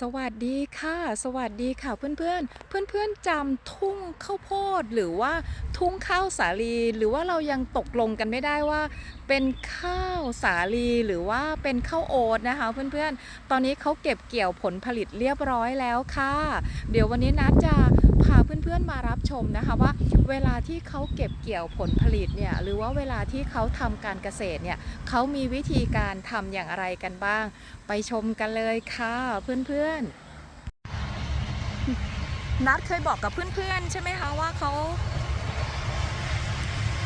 สวัสดีค่ะ สวัสดีค่ะเพื่อนๆ เพื่อนๆจำทุ่งข้าวโพดหรือว่าทุ่งข้าวสาลี หรือว่าเรายังตกลงกันไม่ได้ว่า เป็นข้าวสาลีหรือว่าเป็นข้าวโอ๊ตนะคะเพื่อนๆ ตอนนี้เขาเก็บเกี่ยวผลผลิตเรียบร้อยแล้วค่ะ เดี๋ยววันนี้นัดจะพาเพื่อนๆมารับชมนะคะว่า เวลาที่เขาเก็บเกี่ยวผลผลิตเนี่ยหรือว่าเวลาที่เขาทำการเกษตรเนี่ยเขามีวิธีการทำอย่างไรกันบ้าง ไปชมกันเลยค่ะเพื่อนๆนัดเคยบอกกับเพื่อนๆ ใช่ไหมคะว่าเขา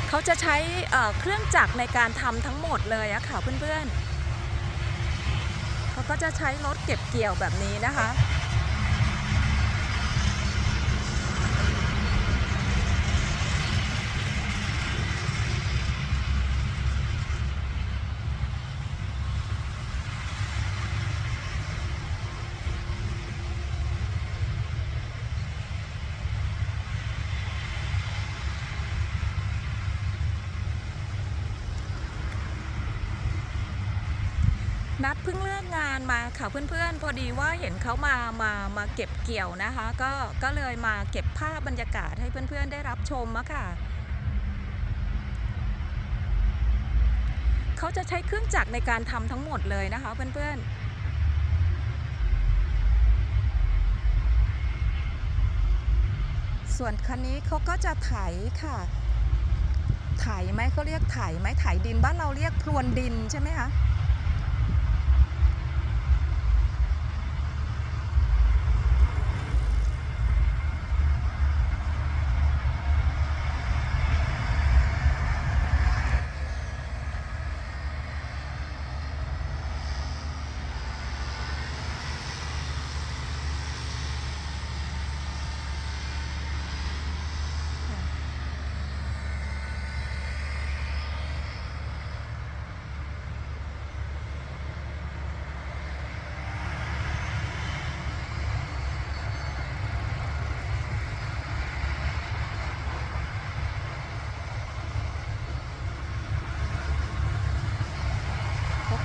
เขาจะใช้เอ่อเครื่องจักรในการทำทั้งหมดเลยอะค่ะเพื่อนๆ เขาก็จะใช้รถเก็บเกี่ยวแบบนี้นะคะ นัดเพิ่งเลิกงานมาค่ะเพื่อนๆ พอดีว่าเห็นเขามามามาเก็บเกี่ยวนะคะ ก็ก็เลยมาเก็บภาพบรรยากาศให้เพื่อนๆได้รับชมอะค่ะเขาจะใช้เครื่องจักรในการทำทั้งหมดเลยนะคะเพื่อนๆส่วนคันนี้เขาก็จะไถค่ะ ไถไหมเขาเรียกไถไหมไถดินบ้านเราเรียกพรวนดินใช่ไหมคะ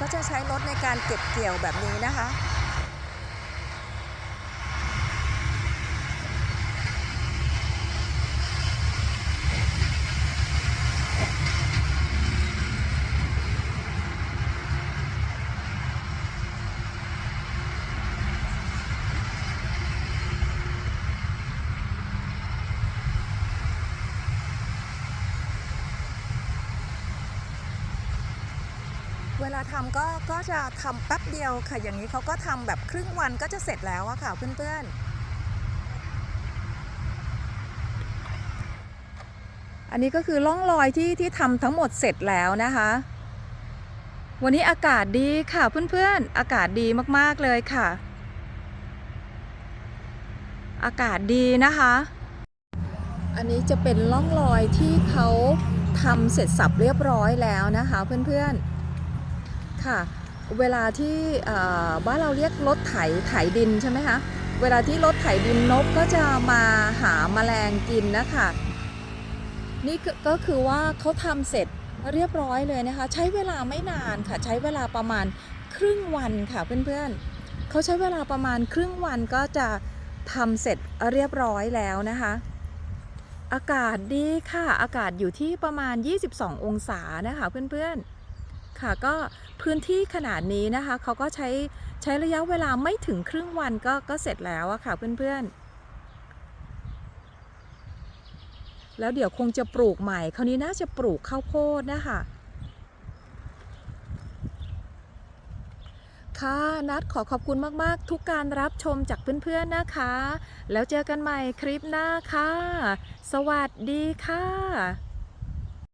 ก็จะใช้รถในการเก็บเกี่ยวแบบนี้นะคะ เวลาทำก็ก็จะทำแป๊บเดียวค่ะ อย่างนี้เขาก็ทำแบบครึ่งวันก็จะเสร็จแล้วอะค่ะเพื่อนๆ อันนี้ก็คือร่องรอยที่ที่ทำทั้งหมดเสร็จแล้วนะคะ วันนี้อากาศดีค่ะเพื่อนๆ อากาศดีมากๆเลยค่ะ อากาศดีนะคะ อันนี้จะเป็นร่องรอยที่เขาทำเสร็จสับเรียบร้อยแล้วนะคะเพื่อนๆ ค่ะ เวลาที่บ้านเราเรียกรถไถไถดินใช่ไหมคะเวลาที่รถไถดินนกก็จะมาหาแมลงกินนะคะนี่ก็ก็คือว่าเขาทำเสร็จเรียบร้อยเลยนะคะ ใช้เวลาไม่นานค่ะ ใช้เวลาประมาณครึ่งวันค่ะเพื่อนๆเขาใช้เวลาประมาณครึ่งวันก็จะทำเสร็จเรียบร้อยแล้วนะคะ อากาศดีค่ะ อากาศอยู่ที่ประมาณ 22 องศานะคะเพื่อนๆ ค่ะก็พื้นที่ขนาดนี้นะคะเขาก็ใช้ใช้ระยะเวลาไม่ถึงครึ่งวันก็ก็เสร็จแล้วอะค่ะเพื่อนๆ แล้วเดี๋ยวคงจะปลูกใหม่ คราวนี้น่าจะปลูกข้าวโพดนะคะค่ะนัดขอขอบคุณมาก ๆ ทุกการรับชมจากเพื่อน ๆ นะคะ แล้วเจอกันใหม่คลิปหน้าค่ะ สวัสดีค่ะ